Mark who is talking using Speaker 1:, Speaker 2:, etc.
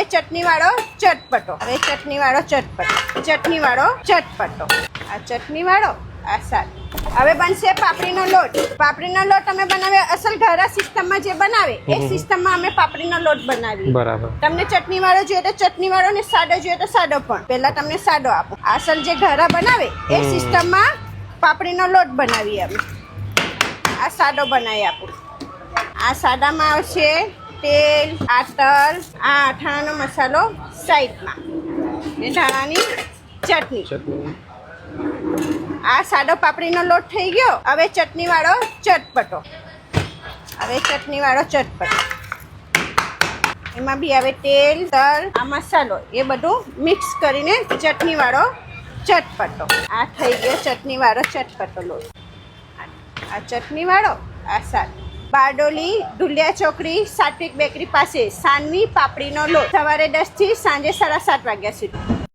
Speaker 1: હવે ચટણી વાળો ચટપટો. હવે ચટણી વાળો ચટપટો. ચટણી વાળો ચટપટો. આ ચટણી વાળો આ શાક હવે બનશે પાપડીનો લોટ. પાપડીનો લોટ અમે બનાવ્યો અસલ ઘરા સિસ્ટમમાં જે બનાવે એ સિસ્ટમમાં અમે પાપડીનો લોટ બનાવીએ.
Speaker 2: બરાબર.
Speaker 1: તમને ચટણી વાળો જોઈએ તો ચટણી વાળો ને સાદો જોઈએ તો સાદો પણ. પહેલા તમને સાદો આપો. અસલ જે ઘરા બનાવે એ સિસ્ટમમાં પાપડીનો લોટ બનાવીએ અમે. આ સાદો બનાવી આપું. આ સાદામાં આવશે તેલ આ તલ આ અથાણાનો મસાલો સાઈડમાં. ને ધાણાની ચટણી. આ સાદો પાપડીનો લોટ થઈ ગયો. હવે ચટણી વાળો ચટપટો. હવે ચટણી વાળો ચટપટો. એમાં બી હવે તેલ, તલ, આ મસાલો. એ બધું મિક્સ કરીને ચટણી વાળો ચટપટો. આ થઈ ગયો ચટણી વાળો ચટપટો લોટ. આ- ચટણીવાળો ચટણી વાળો આ શાક બારડોલી ઢુલિયા ચોકડી સાત્વિક બેકરી પાસે સાનવી પાપડીનો લોટ. સવારે દસથી સાંજે સાડા સાત વાગ્યા સુધી.